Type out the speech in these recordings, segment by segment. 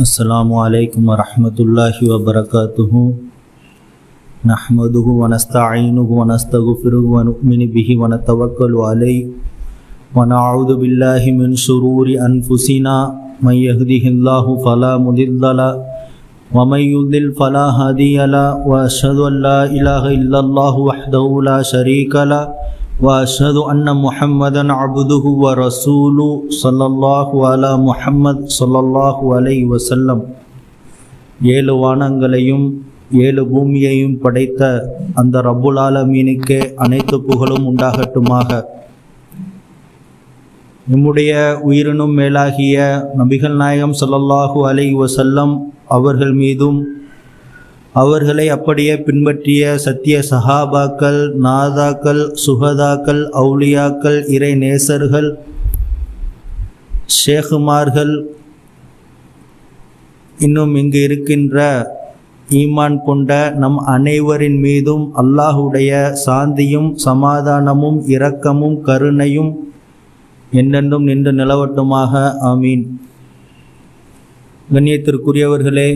السلام عليكم ورحمة الله وبركاته نحمده ونستعينه ونستغفره ونؤمن به ونتوكل عليه ونعوذ بالله من شرور أنفسنا من يهده الله فلا مضل له ومن يضلل فلا هادي له۔ وأشهد أن لا إله إلا الله وحده لا شريك له۔ وأشهد أن محمدا عبده ورسوله صلى الله على محمد صلى الله عليه وسلم ஏழு வானங்களையும் ஏழு பூமியையும் படைத்த அந்த ரப்புல் ஆலமீனுக்கே அனைத்து புகழும் உண்டாகட்டுமாக நம்முடைய உயிரினும் மேலாகிய நபிகள் நாயகம் ஸல்லல்லாஹு அலைஹி வஸல்லம் அவர்கள் மீதும் அவர்களை அப்படியே பின்பற்றிய சத்திய சஹாபாக்கள் நாதாக்கள் சுகதாக்கள் அவுளியாக்கள் இறை நேசர்கள் ஷேகுமார்கள் இன்னும் இங்கு இருக்கின்ற ஈமான் கொண்ட நம் அனைவரின் மீதும் அல்லாஹுடைய சாந்தியும் சமாதானமும் இரக்கமும் கருணையும் என்னென்றும் நின்று நிலவட்டுமாக. ஆமீன். கண்ணியத்திற்குரியவர்களே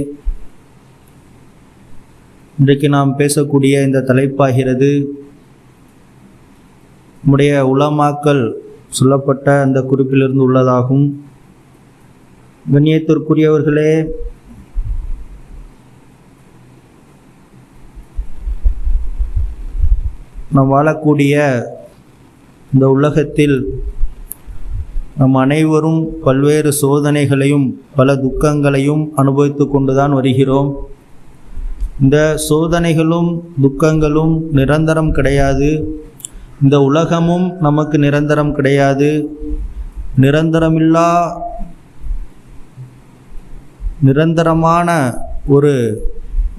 இன்றைக்கு நாம் பேசக்கூடிய இந்த தலைப்பாகிறது நம்முடைய உலமாக்கல் சொல்லப்பட்ட அந்த குறிப்பிலிருந்து உள்ளதாகும். கண்ணியத்திற்குரியவர்களே நாம் வாழக்கூடிய இந்த உலகத்தில் நம் அனைவரும் பல்வேறு சோதனைகளையும் பல துக்கங்களையும் அனுபவித்து கொண்டுதான் வருகிறோம். இந்த சோதனைகளும் துக்கங்களும் நிரந்தரம் கிடையாது. இந்த உலகமும் நமக்கு நிரந்தரம் கிடையாது. நிரந்தரமில்லா நிரந்தரமான ஒரு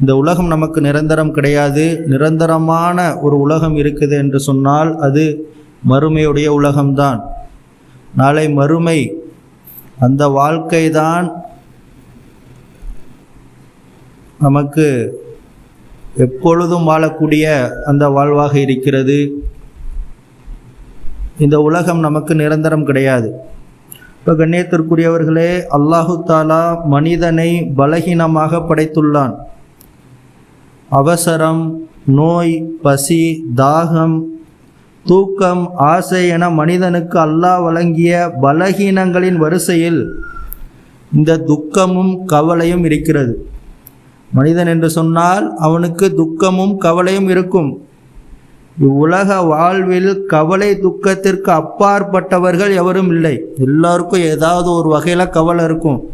இந்த உலகம் நமக்கு நிரந்தரம் கிடையாது. நிரந்தரமான ஒரு உலகம் இருக்குது என்று சொன்னால் அது மறுமையுடைய உலகம்தான். நாளை மறுமை அந்த வாழ்க்கை தான் நமக்கு எப்பொழுதும் வாழக்கூடிய அந்த வாழ்வாக இருக்கிறது. இந்த உலகம் நமக்கு நிரந்தரம் கிடையாது. இப்போ கண்ணியத்திற்குரியவர்களே அல்லாஹு தாலா மனிதனை பலகீனமாக படைத்துள்ளான். அவசரம் நோய் பசி தாகம் தூக்கம் ஆசை என மனிதனுக்கு அல்லாஹ் வழங்கிய பலகீனங்களின் வரிசையில் இந்த துக்கமும் கவலையும் இருக்கிறது. மனிதன் என்று சொன்னால் அவனுக்கு துக்கமும் கவலையும் இருக்கும். இவ்வுலக வாழ்வில் கவலை துக்கத்திற்கு அப்பாற்பட்டவர்கள் எவரும் இல்லை. எல்லாருக்கும் ஏதாவது ஒரு வகையில் கவலை இருக்கும்.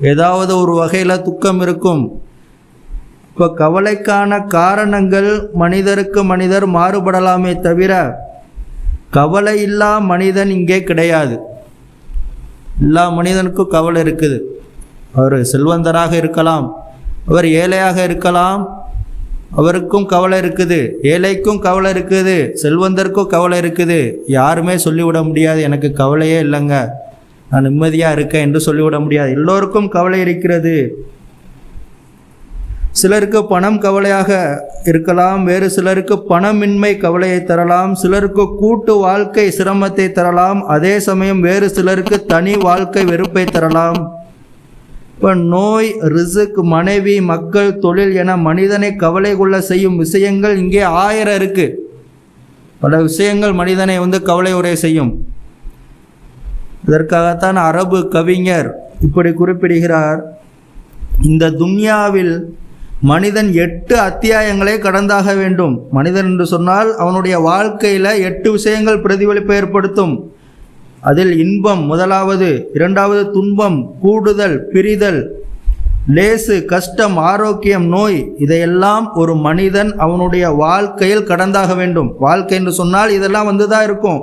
ஏதாவது ஒரு வகையில் துக்கம் இருக்கும். இப்போ கவலைக்கான காரணங்கள் மனிதருக்கு மனிதர் மாறுபடலாமே தவிர கவலை இல்லா மனிதன் இங்கே கிடையாது. எல்லா மனிதனுக்கும் கவலை இருக்குது. அவர் செல்வந்தராக இருக்கலாம். அவர் ஏழையாக இருக்கலாம். அவருக்கும் கவலை இருக்குது. ஏழைக்கும் கவலை இருக்குது. செல்வந்தருக்கும் கவலை இருக்குது. யாருமே சொல்லிவிட முடியாது. எனக்கு கவலையே இல்லைங்க. நான் நிம்மதியாக இருக்கேன் என்று சொல்லிவிட முடியாது. எல்லோருக்கும் கவலை இருக்கிறது. சிலருக்கு பணம் கவலையாக இருக்கலாம். வேறு சிலருக்கு பணமின்மை கவலையை தரலாம். சிலருக்கு கூட்டு வாழ்க்கை சிரமத்தை தரலாம். அதே சமயம் வேறு சிலருக்கு தனி வாழ்க்கை வெறுப்பை தரலாம். இப்போ நோய் ரிசுக் மனைவி மக்கள் தொழில் என மனிதனை கவலை கொள்ள செய்யும் விஷயங்கள் இங்கே ஆயிரம் இருக்கு. பல விஷயங்கள் மனிதனை வந்து கவலை உரை செய்யும். இதற்காகத்தான் அரபு கவிஞர் இப்படி குறிப்பிடுகிறார். இந்த துன்யாவில் மனிதன் எட்டு அத்தியாயங்களை கடந்தாக வேண்டும். மனிதன் என்று சொன்னால் அவனுடைய வாழ்க்கையில் எட்டு விஷயங்கள் பிரதிபலிப்பை ஏற்படுத்தும். அதில் இன்பம் முதலாவது இரண்டாவது துன்பம் கூடுதல் பிரிதல் லேசு கஷ்டம் ஆரோக்கியம் நோய் இதையெல்லாம் ஒரு மனிதன் அவனுடைய வாழ்க்கையில் கடந்தாக வேண்டும். வாழ்க்கை என்று சொன்னால் இதெல்லாம் வந்து தான் இருக்கும்?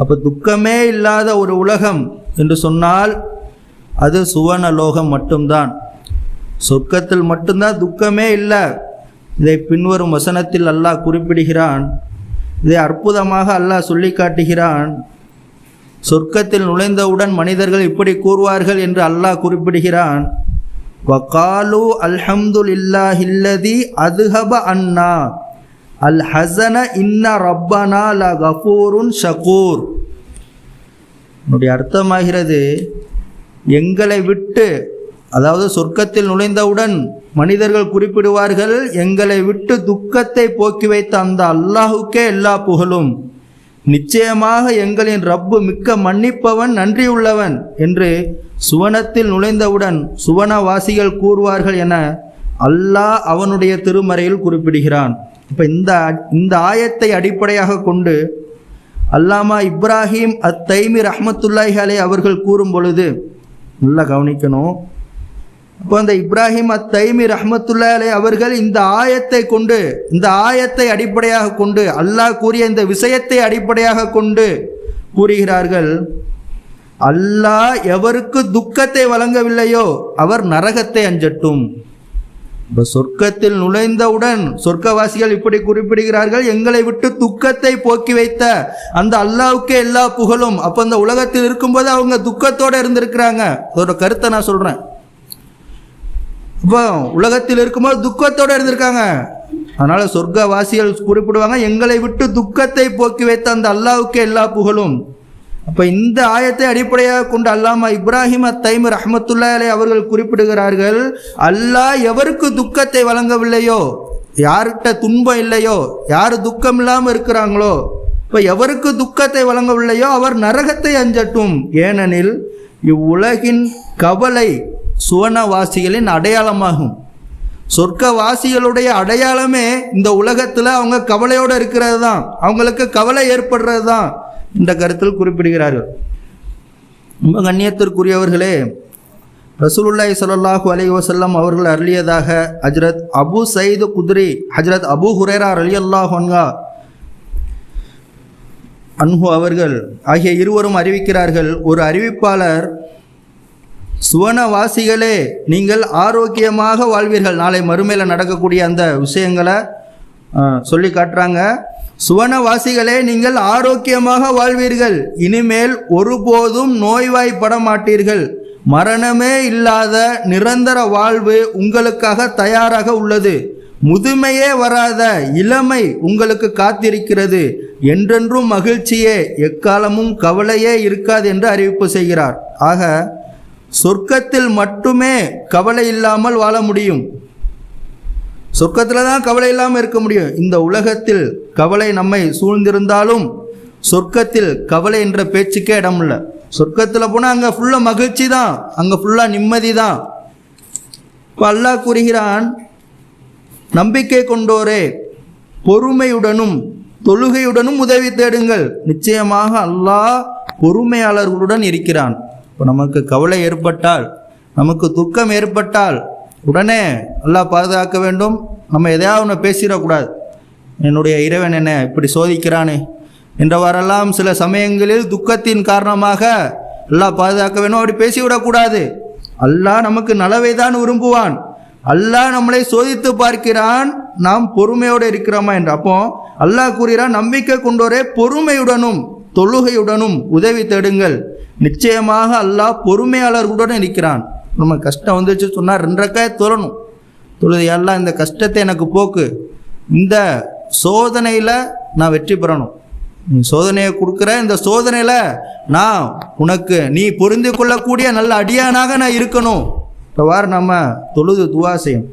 அப்போ துக்கமே இல்லாத ஒரு உலகம் என்று சொன்னால் அது சுவனலோகம் மட்டும்தான். சொர்க்கத்தில் மட்டும்தான் துக்கமே இல்லை. இதை பின்வரும் வசனத்தில் அல்லாஹ் குறிப்பிடுகிறான். இதை அற்புதமாக அல்லாஹ் சொல்லி காட்டுகிறான் சொர்க்கத்தில் நுழைந்தவுடன் மனிதர்கள் இப்படி கூறுவார்கள் என்று அல்லாஹ் குறிப்பிடுகிறான். வகாலு அல்ஹம்துலில்லாஹில்லதி அதுஹப அன்னா. அல் ஹசன இன்ன ரப்பனா ல கஃபூருன் ஷகூர். என்னுடைய அர்த்தமாகிறது எங்களை விட்டு அதாவது சொர்க்கத்தில் நுழைந்தவுடன் மனிதர்கள் குறிப்பிடுவார்கள் எங்களை விட்டு துக்கத்தை போக்கி வைத்த அந்த அல்லாஹுக்கே எல்லா புகழும். நிச்சயமாக எங்களின் ரப்பு மிக்க மன்னிப்பவன் நன்றியுள்ளவன் என்று சுவனத்தில் நுழைந்தவுடன் சுவனவாசிகள் கூறுவார்கள் என அல்லாஹ் அவனுடைய திருமறையில் குறிப்பிடுகிறான். இப்போ இந்த இந்த ஆயத்தை அடிப்படையாக கொண்டு அல்லாமா இப்ராஹிம் அத் தைமி ரஹமத்துல்லாஹி அவர்கள் கூறும் பொழுது நல்லா கவனிக்கணும். அப்போ அந்த இப்ராஹிம் அத் தைமி ரஹமத்துல்லா அவர்கள் இந்த ஆயத்தை கொண்டு இந்த ஆயத்தை அடிப்படையாக கொண்டு அல்லாஹ் கூறிய இந்த விஷயத்தை அடிப்படையாக கொண்டு கூறுகிறார்கள் அல்லாஹ் எவருக்கு துக்கத்தை வழங்கவில்லையோ அவர் நரகத்தை அஞ்சட்டும். இப்போ சொர்க்கத்தில் நுழைந்தவுடன் சொர்க்கவாசிகள் இப்படி குறிப்பிடுகிறார்கள் எங்களை விட்டு துக்கத்தை போக்கி வைத்த அந்த அல்லாவுக்கே எல்லா புகழும். அப்போ அந்த உலகத்தில் இருக்கும்போது அவங்க துக்கத்தோடு இருந்திருக்கிறாங்க. அதோட கருத்தை நான் சொல்கிறேன் இப்போ உலகத்தில் இருக்கும்போது துக்கத்தோடு இருந்திருக்காங்க. அதனால் சொர்க்கவாசிகள் குறிப்பிடுவாங்க எங்களை விட்டு துக்கத்தை போக்கி வைத்த அந்த அல்லாவுக்கு எல்லா புகழும். அப்போ இந்த ஆயத்தை அடிப்படையாக கொண்டு அல்லாமா இப்ராஹிம் அத்தைம் ரஹமத்துல்லா அலை அவர்கள் குறிப்பிடுகிறார்கள் அல்லாஹ் எவருக்கு துக்கத்தை வழங்கவில்லையோ யார்கிட்ட துன்பம் இல்லையோ யார் துக்கம் இல்லாமல் இருக்கிறாங்களோ இப்போ எவருக்கு துக்கத்தை வழங்கவில்லையோ அவர் நரகத்தை அஞ்சட்டும். ஏனெனில் இவ்வுலகின் கவலை சுவனவாசிகளின் அடையாளமாகும். சொர்க்கவாசிகளுடைய அடையாளமே இந்த உலகத்தில் அவங்க கவலையோடு இருக்கிறது தான் அவங்களுக்கு கவலை ஏற்படுறது தான் இந்த கருத்தில் குறிப்பிடுகிறார்கள். ரொம்ப கண்ணியத்திற்குரியவர்களே ரசூலுல்லாய் ஸல்லல்லாஹு அலி வசல்லம் அவர்கள் அருளியதாக ஹஜ்ரத் அபு சயீது குதிரி ஹஜ்ரத் அபு ஹுரேரா அலி அல்லாஹன்கா அன்ஹு அவர்கள் ஆகிய இருவரும் அறிவிக்கிறார்கள் ஒரு அறிவிப்பாளர் சுவனவாசிகளே நீங்கள் ஆரோக்கியமாக வாழ்வீர்கள். நாளை மறுமையில் நடக்கக்கூடிய அந்த விஷயங்களை சொல்லி காட்டுறாங்க. சுவனவாசிகளே நீங்கள் ஆரோக்கியமாக வாழ்வீர்கள். இனிமேல் ஒருபோதும் நோய்வாய்ப்பட மாட்டீர்கள். மரணமே இல்லாத நிரந்தர வாழ்வு உங்களுக்காக தயாராக உள்ளது. முதுமையே வராத இளமை உங்களுக்கு காத்திருக்கிறது. என்றென்றும் மகிழ்ச்சியே எக்காலமும் கவலையே இருக்காது என்று அறிவிப்பு செய்கிறார். ஆக சொர்க்கத்தில் மட்டுமே கவலை இல்லாமல் வாழ முடியும். சொர்க்கத்தில் தான் கவலை இல்லாமல் இருக்க முடியும். இந்த உலகத்தில் கவலை நம்மை சூழ்ந்திருந்தாலும் சொர்க்கத்தில் கவலை என்ற பேச்சுக்கே இடம் இல்லை. சொர்க்கத்தில் போனால் அங்கே ஃபுல்லாக மகிழ்ச்சி தான். அங்கே ஃபுல்லாக நிம்மதி தான். இப்போ அல்லாஹ் கூறுகிறான் நம்பிக்கை கொண்டோரே பொறுமையுடனும் தொழுகையுடனும் உதவி தேடுங்கள். நிச்சயமாக அல்லாஹ் பொறுமையாளர்களுடன் இருக்கிறான். இப்போ நமக்கு கவலை ஏற்பட்டால் நமக்கு துக்கம் ஏற்பட்டால் உடனே எல்லாம் பாதுகாக்க வேண்டும். நம்ம எதையாவது ஒன்று பேசிடக்கூடாது. என்னுடைய இறைவன் என்ன இப்படி சோதிக்கிறானே என்றவாறெல்லாம் சில சமயங்களில் துக்கத்தின் காரணமாக எல்லாம் பாதுகாக்க வேண்டும். அப்படி பேசிவிடக்கூடாது. அல்லாஹ் நமக்கு நலவை தான் விரும்புவான். அல்லாஹ் நம்மளை சோதித்து பார்க்கிறான். நாம் பொறுமையோடு இருக்கிறோமா என்று. அப்போ அல்லாஹ் கூறுகிறான் நம்பிக்கை கொண்டோரே பொறுமையுடனும் தொழுகையுடனும் உதவி தேடுங்கள். நிச்சயமாக அல்லாஹ் பொறுமையாளர்களுடன் இருக்கிறான். நம்ம கஷ்டம் வந்துச்சு சொன்னால் ரெண்டரைக்காய் தொழணும் தொழுது எல்லாம் இந்த கஷ்டத்தை எனக்கு போக்கு. இந்த சோதனையில் நான் வெற்றி பெறணும். நீ சோதனையை கொடுக்குற இந்த சோதனையில் நான் உனக்கு நீ புரிந்து கொள்ளக்கூடிய நல்ல அடியானாக நான் இருக்கணும். இவ்வாறு நம்ம தொழுது துவா செய்யும்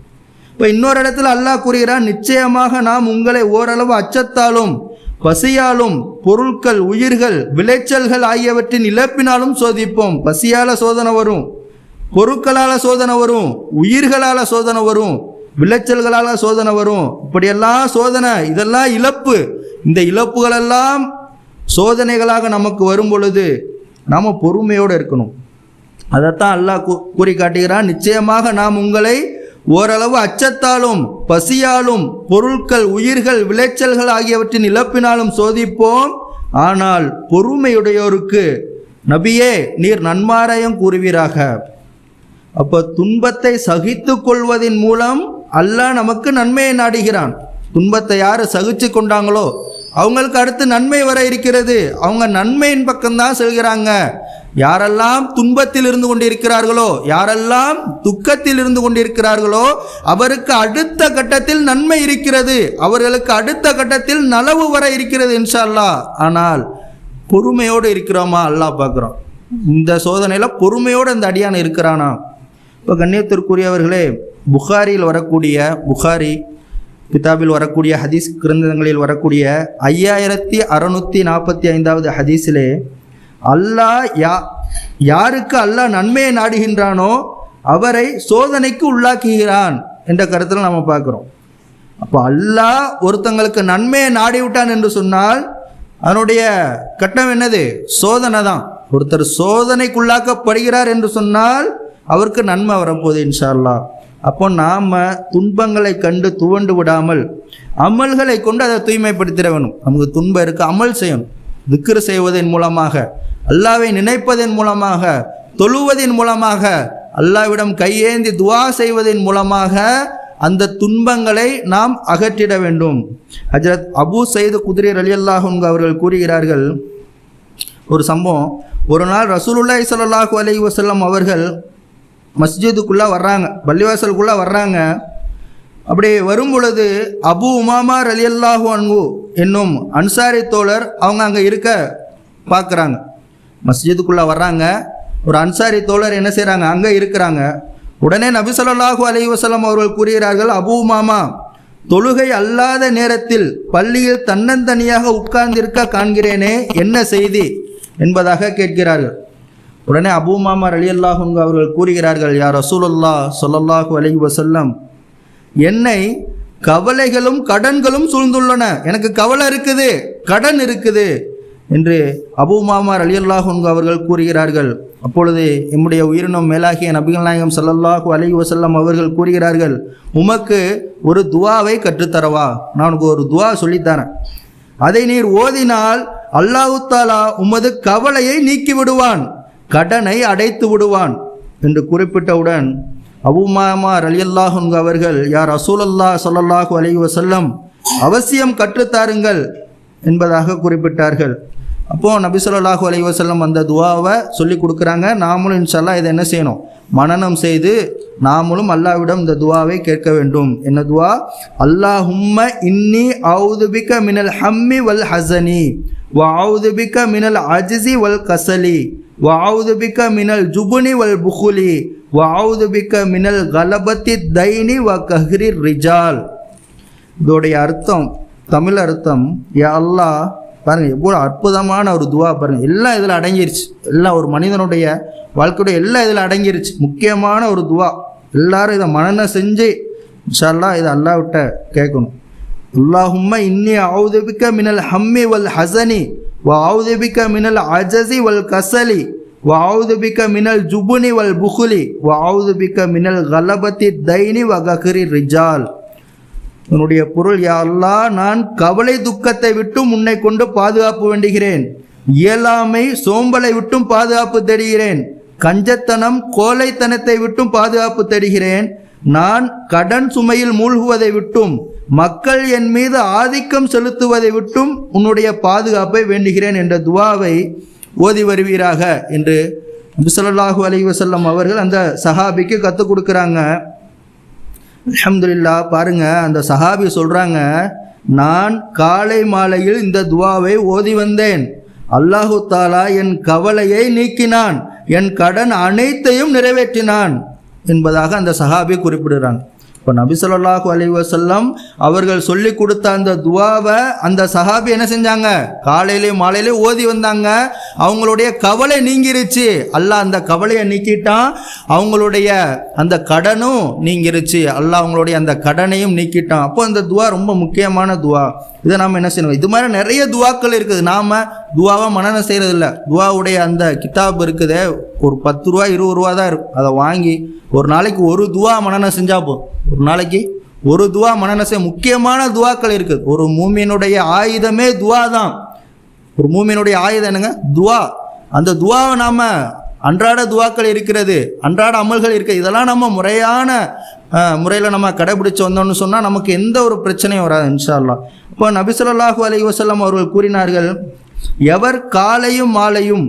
இப்போ இன்னொரு இடத்துல அல்லாஹ் கூறுகிறான் நிச்சயமாக நாம் உங்களை ஓரளவு அச்சத்தாலும் பசியாலும் பொருட்கள் உயிர்கள் விளைச்சல்கள் ஆகியவற்றின் இழப்பினாலும் சோதிப்போம். பசியால சோதனை வரும் பொருட்களால் சோதனை வரும் உயிர்களால் சோதனை வரும் விளைச்சல்களால் சோதனை வரும். இப்படியெல்லாம் சோதனை இதெல்லாம் இழப்பு. இந்த இழப்புகளெல்லாம் சோதனைகளாக நமக்கு வரும் பொழுது நாம் பொறுமையோடு இருக்கணும். அதைத்தான் அல்லாஹ் கூறி காட்டுகிறான் நிச்சயமாக நாம் உங்களை ஓரளவு அச்சத்தாலும் பசியாலும் பொருட்கள் உயிர்கள் விளைச்சல்கள் ஆகியவற்றின் இழப்பினாலும் சோதிப்போம். ஆனால் பொறுமையுடையோருக்கு நபியே நீர் நன்மாராயம் கூறுவீராக. அப்போ துன்பத்தை சகித்து கொள்வதன் மூலம் அல்லாஹ் நமக்கு நன்மையை நாடுகிறான். துன்பத்தை யார் சகிச்சு கொண்டாங்களோ அவங்களுக்கு அடுத்து நன்மை வர இருக்கிறது. அவங்க நன்மையின் பக்கம்தான் செல்கிறாங்க. யாரெல்லாம் துன்பத்தில் இருந்து கொண்டிருக்கிறார்களோ யாரெல்லாம் துக்கத்தில் இருந்து கொண்டிருக்கிறார்களோ அவருக்கு அடுத்த கட்டத்தில் நன்மை இருக்கிறது. அவர்களுக்கு அடுத்த கட்டத்தில் நலவு வர இருக்கிறது இன்ஷா அல்லாஹ் ஆனால் பொறுமையோடு இருக்கிறோமா? அல்லாஹ் பார்க்குறோம். இந்த சோதனையில் பொறுமையோடு இந்த அடியான் இருக்கிறானா இப்போ கண்ணியத்திற்குரியவர்களே புகாரியில் வரக்கூடிய புகாரி கிதாபில் வரக்கூடிய ஹதீஸ் கிரந்தங்களில் வரக்கூடிய ஐயாயிரத்தி அறநூற்றி நாற்பத்தி ஐந்தாவது ஹதீஸிலே அல்லாஹ் யா யாருக்கு அல்லாஹ் நன்மையை நாடுகின்றானோ அவரை சோதனைக்கு உள்ளாக்குகிறான் என்ற கருத்தில் நம்ம பார்க்குறோம். அப்போ அல்லாஹ் ஒருத்தங்களுக்கு நன்மையை நாடிவிட்டான் என்று சொன்னால் அதனுடைய கட்டம் என்னது? சோதனை தான். ஒருத்தர் சோதனைக்குள்ளாக்கப்படுகிறார் என்று சொன்னால் அவருக்கு நன்மை வரப்போகுது இன்ஷா அல்லாஹ். அப்போ நாம் துன்பங்களை கண்டு துவண்டு விடாமல் அமல்களை கொண்டு அதை தூய்மைப்படுத்திட வேணும். நமக்கு துன்பம் இருக்கு அமல் செய்யணும். திக்ரு செய்வதன் மூலமாக அல்லாவை நினைப்பதன் மூலமாக தொழுவதன் மூலமாக அல்லாவிடம் கையேந்தி துவா செய்வதன் மூலமாக அந்த துன்பங்களை நாம் அகற்றிட வேண்டும். ஹஜரத் அபு சயீது குதிரை அலி அல்லாஹுங்க அவர்கள் கூறுகிறார்கள் ஒரு சம்பவம். ஒரு நாள் ரசூலுல்லாய் சல்லாஹூ அலி வசல்லம் அவர்கள் மஸ்ஜிதுக்குள்ளே வர்றாங்க பள்ளிவாசலுக்குள்ளே வர்றாங்க. அப்படி வரும் பொழுது அபு உமாமா ரலியல்லாஹு அன்பு என்னும் அன்சாரி தோழர் அவங்க அங்கே இருக்க பார்க்குறாங்க மஸ்ஜிதுக்குள்ளே வர்றாங்க. ஒரு அன்சாரி தோழர் என்ன செய்கிறாங்க அங்கே இருக்கிறாங்க. உடனே நபி ஸல்லல்லாஹு அலைஹி அவர்கள் கூறுகிறார்கள் அபு உமாமா தொழுகை அல்லாத நேரத்தில் பள்ளியில் தன்னந்தனியாக உட்கார்ந்திருக்க காண்கிறேனே என்ன செய்தி? என்பதாக கேட்கிறார்கள். உடனே அபூ மாமா அலி அல்லாஹுங்க அவர்கள் கூறுகிறார்கள் யார் ரசூலுல்லா சொல்லல்லாஹு அலி வசல்லம் என்னை கவலைகளும் கடன்களும் சூழ்ந்துள்ளன. எனக்கு கவலை இருக்குது கடன் இருக்குது. என்று அபூ மாமார் அலி அல்லாஹுங்க அவர்கள் கூறுகிறார்கள். அப்பொழுது எம்முடைய உயிரினம் மேலாகிய நபிகள் நாயகம் சல்லல்லாஹு அலி வசல்லம் அவர்கள் கூறுகிறார்கள் உமக்கு ஒரு துவாவை கற்றுத்தரவா? நான் உனக்கு ஒரு துவா சொல்லித்தரேன். அதை நீர் ஓதினால் அல்லாஹு தாலா உமது கவலையை நீக்கி விடுவான் கடனை அடைத்து விடுவான் என்று குறிப்பிட்டவுடன் அபுமாமா ரலியல்லாஹுங்க அவர்கள் யார் அசூலல்லா சொல்லல்லாஹு அலி வசல்லம் அவசியம் கற்றுத்தாருங்கள் என்பதாக குறிப்பிட்டார்கள். அப்போது நபி ஸல்லல்லாஹு அலைஹி வஸல்லம் அந்த துவாவை சொல்லி கொடுக்குறாங்க. நாமளும் இன்ஷல்லா இதை என்ன செய்யணும்? மனநம் செய்து நாமளும் அல்லாவிடம் இந்த துவாவை கேட்க வேண்டும். என்ன துவா? அல்லாஹும்ம இன்னி அவுதுபிக்க மினல் ஹம்மி வல் ஹசனி வ அவுதுபிக்க மினல் அஜிசி வல் கசலி வ அவுதுபிக்க மினல் ஜுபுனி வல் புகுலி வ மினல் கலபத்தி தைனி வ கஹ்ரி ரிஜால் இதோடைய அர்த்தம் தமிழ் அர்த்தம். யா அல்லா பாருங்கள் எவ்வளோ அற்புதமான ஒரு துவா பாருங்கள் எல்லாம் இதில் அடங்கிருச்சு. எல்லாம் ஒரு மனிதனுடைய வாழ்க்கையுடைய எல்லாம் இதில் அடங்கிருச்சு. முக்கியமான ஒரு துவா. எல்லாரும் இதை மனநம் செஞ்சு இன்ஷால்லா இதை அல்லாவிட்ட கேட்கணும். அல்லாஹும்மா இன்னி ஆவுதுபிக்க மினல் ஹம்மி வல் ஹசனி வ அவுதுபிக்க மினல் அஜசி வல் கசலி வவுதுபிக்க மினல் ஜுபுனி வல் புகுலி வவுதுபிக்க மினல் கலபத்தி தைனி வ ரிஜால் உன்னுடைய பொருள் யா நான் கவலை துக்கத்தை விட்டும் உன்னை கொண்டு பாதுகாப்பு வேண்டுகிறேன். இயலாமை சோம்பலை விட்டும் பாதுகாப்பு தேடுகிறேன். கஞ்சத்தனம் கோலைத்தனத்தை விட்டும் பாதுகாப்பு தேடுகிறேன். நான் கடன் சுமையில் மூழ்குவதை விட்டும் மக்கள் என் மீது ஆதிக்கம் செலுத்துவதை விட்டும் உன்னுடைய பாதுகாப்பை வேண்டுகிறேன் என்ற துவாவை ஓதி வருவீராக என்று நபிசல்லாஹூ அலி வசல்லம் அவர்கள் அந்த சஹாபிக்கு கற்றுக் கொடுக்குறாங்க. அலமதுல்லா பாருங்க அந்த சஹாபி சொல்றாங்க நான் காலை மாலையில் இந்த துவாவை ஓதி வந்தேன். அல்லாஹு தாலா என் கவலையை நீக்கினான். என் கடன் அனைத்தையும் நிறைவேற்றினான். என்பதாக அந்த சஹாபி குறிப்பிடுறாங்க. இப்போ நபிசல்லாஹு அலிவசல்லம் அவர்கள் சொல்லி கொடுத்த அந்த துவாவை அந்த சஹாபி என்ன செஞ்சாங்க? காலையிலேயும் மாலையிலேயும் ஓதி வந்தாங்க. அவங்களுடைய கவலை நீங்கிருச்சு. அல்லாஹ் அந்த கவலையை நீக்கிட்டான். அவங்களுடைய அந்த கடனும் நீங்கிருச்சு. அல்லாஹ் அவங்களுடைய அந்த கடனையும் நீக்கிட்டான். அப்போ அந்த துவா ரொம்ப முக்கியமான துவா. இதை நாம் என்ன செய்யணும்? இது மாதிரி நிறைய துவாக்கள் இருக்குது. நாம் துவாவை மனநம் செய்கிறது இல்லை துவாவுடைய அந்த கிதாப் இருக்குது. ஒரு பத்து ரூபா இருபது ரூபா தான் இருக்கும். அதை வாங்கி ஒரு நாளைக்கு ஒரு துவா மனநம் செஞ்சால் போதும். ஒரு நாளைக்கு ஒரு துவா மனநசை முக்கியமான துவாக்கள் இருக்குது. ஒரு மூமியினுடைய ஆயுதமே துவா தான். ஒரு மூமியினுடைய ஆயுதம் என்னங்க? துவா. அந்த துவாவை நாம் அன்றாட துவாக்கள் இருக்கிறது அன்றாட அமல்கள் இருக்குது இதெல்லாம் நம்ம முறையான முறையில் நம்ம கடைபிடிச்சு வந்தோம்னு சொன்னால் நமக்கு எந்த ஒரு பிரச்சனையும் வராது இன்ஷா இப்போ நபி அலி அலைஹி அவர்கள் கூறினார்கள் எவர் காலையும் மாலையும்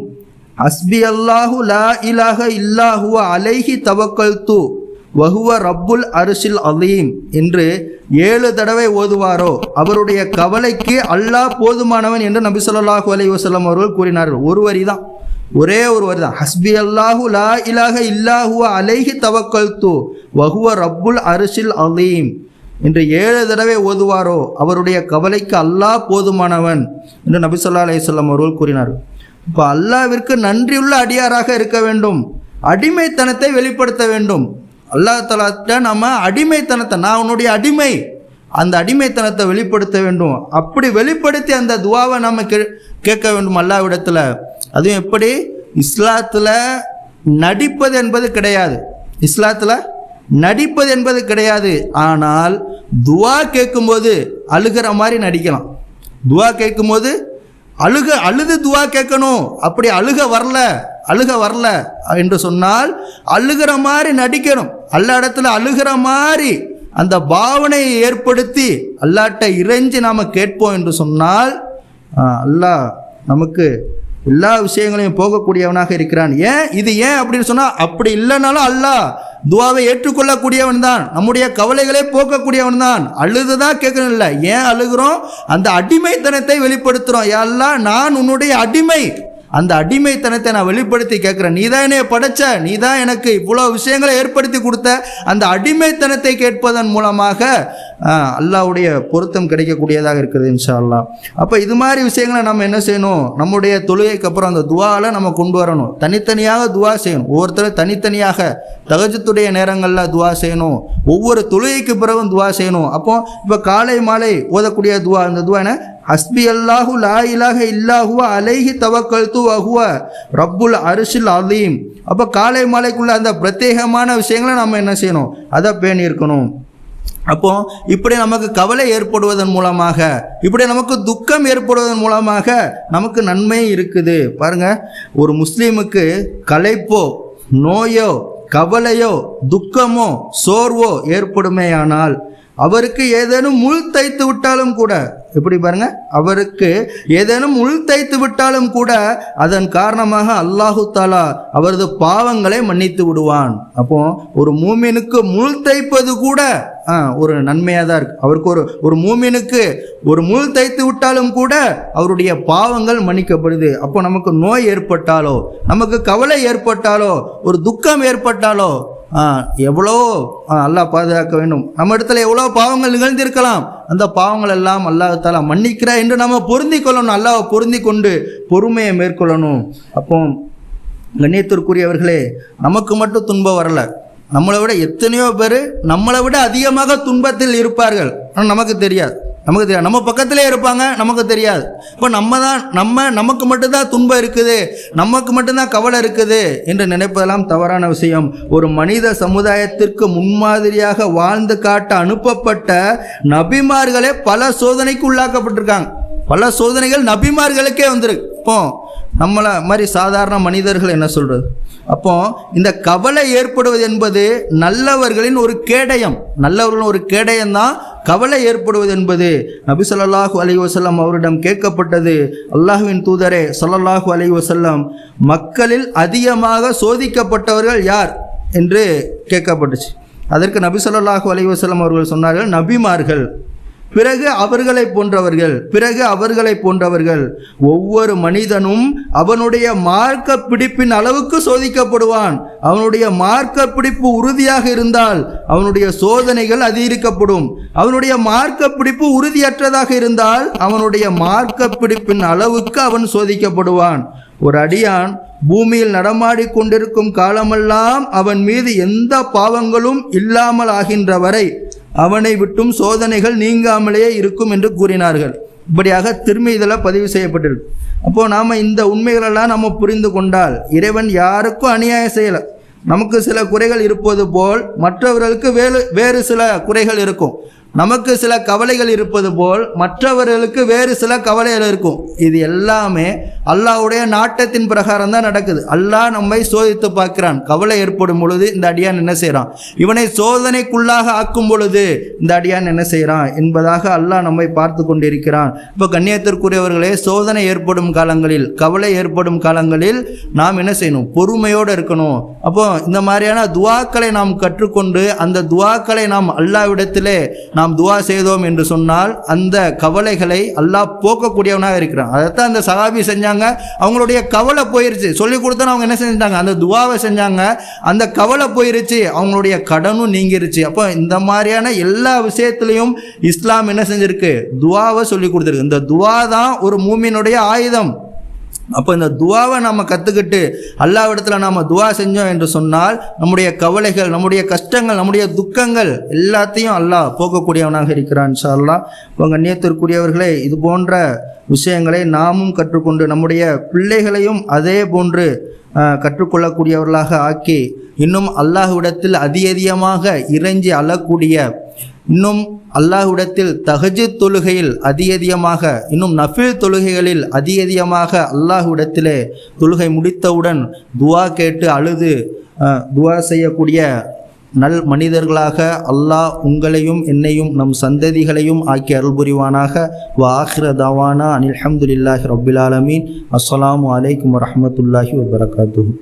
அஸ்பி அல்லாஹு லா இலாஹ இல்லாஹுவ அலைஹி தவக்கல்து வஹுவ ரப்புல் அரிசில் அலீம் என்று ஏழு தடவை ஓதுவாரோ அவருடைய கவலைக்கு அல்லாஹ் போதுமானவன் என்று நபி சொல்லாஹு அலைஹி வசலம் அவர்கள் கூறினார்கள். ஒரு வரி தான் ஒரே ஒரு வரி தான் ஹஸ்பி அல்லாஹு லா இலாஹ இல்லாஹுவ அலைஹி தவக்கல்து வஹுவ ரப்புல் அரிசில் அலீம் என்று ஏழு தடவை ஓதுவாரோ அவருடைய கவலைக்கு அல்லாஹ் போதுமானவன் என்று நபி சொல்லா அலையம் அவர்கள் கூறினார் இப்போ அல்லாவிற்கு நன்றியுள்ள அடியாராக இருக்க வேண்டும். அடிமைத்தனத்தை வெளிப்படுத்த வேண்டும். அல்லாஹ் தலாட்ட நம்ம அடிமைத்தனத்தை நான் உன்னுடைய அடிமை. அந்த அடிமைத்தனத்தை வெளிப்படுத்த வேண்டும். அப்படி வெளிப்படுத்தி அந்த துவாவை நம்ம கே கேட்க வேண்டும் அல்லாவிடத்தில். அதுவும் எப்படி? இஸ்லாத்தில் நடிப்பது என்பது கிடையாது. இஸ்லாத்தில் நடிப்பது என்பது கிடையாது. ஆனால் துவா கேட்கும்போது அழுகிற மாதிரி நடிக்கலாம். துவா கேட்கும்போது அழுக அழுது துவா கேட்கணும். அப்படி அழுக வரல அழுக வரல என்று சொன்னால் அழுகிற மாதிரி நடிக்கணும். அல்ல இடத்துல அழுகிற மாதிரி அந்த பாவனையை ஏற்படுத்தி அல்லாட்ட இறைஞ்சி நாம் கேட்போம் என்று சொன்னால் அல்லாஹ் நமக்கு எல்லா விஷயங்களையும் போகக்கூடியவனாக இருக்கிறான். ஏன்? இது ஏன் அப்படின்னு சொன்னால் அப்படி இல்லைனாலும் அல்லாஹ் துவாவை ஏற்றுக்கொள்ளக்கூடியவன் தான் நம்முடைய கவலைகளை போக்கக்கூடியவன் தான் அழுதுதான் கேட்கணும் இல்லை. ஏன் அழுகிறோம்? அந்த அடிமைத்தனத்தை வெளிப்படுத்துகிறோம் எல்லாம் நான் உன்னுடைய அடிமை. அந்த அடிமைத்தனத்தை நான் வெளிப்படுத்தி கேட்குறேன். நீ தான் என்னைய படைச்ச நீ தான் எனக்கு இவ்வளோ விஷயங்களை ஏற்படுத்தி கொடுத்த. அந்த அடிமைத்தனத்தை கேட்பதன் மூலமாக அல்லாவுடைய அல்லாஹ்வுடைய பொருத்தம் கிடைக்கக்கூடியதாக இருக்குது இன்ஷா அப்போ இது மாதிரி விஷயங்களை நம்ம என்ன செய்யணும்? நம்முடைய தொழுகைக்கு அப்புறம் அந்த துவாவில் நம்ம கொண்டு வரணும். தனித்தனியாக துவா செய்யணும். ஒவ்வொருத்தரும் தனித்தனியாக தகஜத்துடைய நேரங்களில் துவா செய்யணும். ஒவ்வொரு தொழுகைக்கு பிறகும் துவா செய்யணும். அப்போ இப்போ காலை மாலை ஓதக்கூடிய துவா அந்த துவா என்ன? ஹஸ்பி அல்லாஹு லா இலாக இல்லாஹுவ அலைஹி தவக்கல்து வஹுவ ரப்புல் அரிசில் அலீம். அப்போ காலை மாலைக்குள்ள அந்த பிரத்யேகமான விஷயங்களை நம்ம என்ன செய்யணும்? அதை பேணி இருக்கணும் அப்போ இப்படி நமக்கு கவலை ஏற்படுவதன் மூலமாக இப்படி நமக்கு துக்கம் ஏற்படுவதன் மூலமாக நமக்கு நன்மை இருக்குது. பாருங்க ஒரு முஸ்லீமுக்கு களைப்போ நோயோ கவலையோ துக்கமோ சோர்வோ ஏற்படுமேயானால் அவருக்கு ஏதேனும் முள் தைத்து விட்டாலும் கூட எப்படி பாருங்க? அவருக்கு ஏதேனும் முள் தைத்து விட்டாலும் கூட அதன் காரணமாக அல்லாஹு தாலா அவரது பாவங்களை மன்னித்து விடுவான். அப்போ ஒரு மூமினுக்கு முள் தைப்பது கூட ஒரு நன்மையாக தான் இருக்கு. அவருக்கு ஒரு ஒரு மூமினுக்கு ஒரு முள் தைத்து விட்டாலும் கூட அவருடைய பாவங்கள் மன்னிக்கப்படுது. அப்போ நமக்கு நோய் ஏற்பட்டாலோ நமக்கு கவலை ஏற்பட்டாலோ ஒரு துக்கம் ஏற்பட்டாலோ எவ்வளோ ஆ, அல்லாஹ் பாதுகாக்க வேண்டும். நம்ம இடத்துல எவ்வளோ பாவங்கள் நிகழ்ந்திருக்கலாம். அந்த பாவங்கள் எல்லாம் அல்லாஹால மன்னிக்கிறா என்று நம்ம பொருந்தி கொள்ளணும். அல்லாவை பொருந்தி கொண்டு பொறுமையை மேற்கொள்ளணும். அப்போ கண்ணியத்திற்குரியவர்களே நமக்கு மட்டும் துன்பம் வரலை. நம்மளை விட எத்தனையோ பேர் நம்மளை விட அதிகமாக துன்பத்தில் இருப்பார்கள். ஆனால் நமக்கு தெரியாது. நமக்கு தெரியாது. நம்ம பக்கத்திலே இருப்பாங்க நமக்கு தெரியாது. இப்போ நம்ம தான் நம்ம நமக்கு மட்டும்தான் துன்பம் இருக்குது நமக்கு மட்டும்தான் கவலை இருக்குது என்று நினைப்பதெல்லாம் தவறான விஷயம். ஒரு மனித சமுதாயத்திற்கு முன்மாதிரியாக வாழ்ந்து காட்ட அனுப்பப்பட்ட நபிமார்களே பல சோதனைக்கு உள்ளாக்கப்பட்டிருக்காங்க. பல சோதனைகள் நபிமார்களுக்கே வந்திருக்கு. இப்போ நம்மளை மாதிரி சாதாரண மனிதர்கள் என்ன சொல்கிறது அப்போ இந்த கவலை ஏற்படுவது என்பது நல்லவர்களின் ஒரு கேடயம். நல்லவர்களின் ஒரு கேடயம் தான் கவலை ஏற்படுவது என்பது. நபி சொல்லாஹு அலி வசல்லம் அவரிடம் கேட்கப்பட்டது. அல்லாஹுவின் தூதரே சொல்லல்லாஹு அலி வசல்லம் மக்களில் அதிகமாக சோதிக்கப்பட்டவர்கள் யார் என்று கேட்கப்பட்டுச்சு. அதற்கு நபி சொல்லாஹு அலி வசல்லம் அவர்கள் சொன்னார்கள் நபிமார்கள். பிறகு அவர்களை போன்றவர்கள் பிறகு அவர்களை போன்றவர்கள். ஒவ்வொரு மனிதனும் அவனுடைய மார்க்க பிடிப்பின் அளவுக்கு சோதிக்கப்படுவான். அவனுடைய மார்க்க பிடிப்பு உறுதியாக இருந்தால் அவனுடைய சோதனைகள் அதிகரிக்கப்படும். அவனுடைய மார்க்க பிடிப்பு உறுதியற்றதாக இருந்தால் அவனுடைய மார்க்க பிடிப்பின் அளவுக்கு அவன் சோதிக்கப்படுவான். ஒரு அடியான் பூமியில் நடமாடி கொண்டிருக்கும் காலமெல்லாம் அவன் மீது எந்த பாவங்களும் இல்லாமல் ஆகின்ற வரை அவனை விட்டும் சோதனைகள் நீங்காமலேயே இருக்கும் என்று கூறினார்கள். இப்படியாக திரும்பி இதில் பதிவு செய்யப்பட்டிருக்கு. அப்போ நாம் இந்த உண்மைகளெல்லாம் நம்ம புரிந்து கொண்டால் இறைவன் யாருக்கும் அநியாயம் செய்யலை. நமக்கு சில குறைகள் இருப்பது போல் மற்றவர்களுக்கு வேறு வேறு சில குறைகள் இருக்கும். நமக்கு சில கவலைகள் இருப்பது போல் மற்றவர்களுக்கு வேறு சில கவலைகள் இருக்கும். இது எல்லாமே அல்லாவுடைய நாட்டத்தின் பிரகாரம் தான் நடக்குது. அல்லாஹ் நம்மை சோதித்து பார்க்கிறான். கவலை ஏற்படும் பொழுது இந்த அடியான் என்ன செய்கிறான் இவனை சோதனைக்குள்ளாக ஆக்கும் பொழுது இந்த அடியான் என்ன செய்கிறான் என்பதாக அல்லாஹ் நம்மை பார்த்து கொண்டிருக்கிறான். இப்போ கண்ணியத்திற்குரியவர்களே சோதனை ஏற்படும் காலங்களில் கவலை ஏற்படும் காலங்களில் நாம் என்ன செய்யணும்? பொறுமையோடு இருக்கணும். அப்போ இந்த மாதிரியான துவாக்களை நாம் கற்றுக்கொண்டு அந்த துவாக்களை நாம் அல்லாவிடத்திலே நாம் துவா செய்தோம் என்று சொன்னால் அந்த கவலைகளை அல்லாஹ் போக்கக்கூடியவனாக இருக்கிறான். அதைத்தான் அந்த சகாபி செஞ்சாங்க. அவங்களுடைய கவலை போயிருச்சு. சொல்லி கொடுத்தா அவங்க என்ன செஞ்சாங்க அந்த துவாவை செஞ்சாங்க. அந்த கவலை போயிருச்சு. அவங்களுடைய கடனும் நீங்கிருச்சு. அப்போ இந்த மாதிரியான எல்லா விஷயத்துலையும் இஸ்லாம் என்ன செஞ்சிருக்கு? துவாவை சொல்லி கொடுத்துருக்கு. இந்த துவா தான் ஒரு மூமினுடைய ஆயுதம். அப்போ இந்த துவாவை நம்ம கற்றுக்கிட்டு அல்லாவிடத்தில் நாம் துவா செஞ்சோம் என்று சொன்னால் நம்முடைய கவலைகள் நம்முடைய கஷ்டங்கள் நம்முடைய துக்கங்கள் எல்லாத்தையும் அல்லாஹ் போக்கக்கூடியவனாக இருக்கிறான் இன்ஷா அல்லாஹ் உங்கள் கண்ணியத்திற்குரியவர்களே இது போன்ற விஷயங்களை நாமும் கற்றுக்கொண்டு நம்முடைய பிள்ளைகளையும் அதே போன்று கற்றுக்கொள்ளக்கூடியவர்களாக ஆக்கி இன்னும் அல்லாஹ்விடத்தில் அதிகதிகமாக இறைஞ்சி அழக்கூடிய இன்னும் அல்லாஹ்விடத்தில் தஹஜு தொழுகையில் அதிகதிகமாக இன்னும் நஃபில் தொழுகைகளில் அதிகதிகமாக அல்லாஹ்விடத்திலே தொழுகை முடித்தவுடன் துவா கேட்டு அழுது துவா செய்யக்கூடிய நல் மனிதர்களாக அல்லாஹ் உங்களையும் என்னையும் நம் சந்ததிகளையும் ஆக்கி அருள் புரிவானாக. தவானா அனில் அஹமதுல்லாஹி ரபில் ஆலமீன். அஸ்லாம் வலைக்கம் வரமத்துல்லாஹி வபரகாத்துஹு.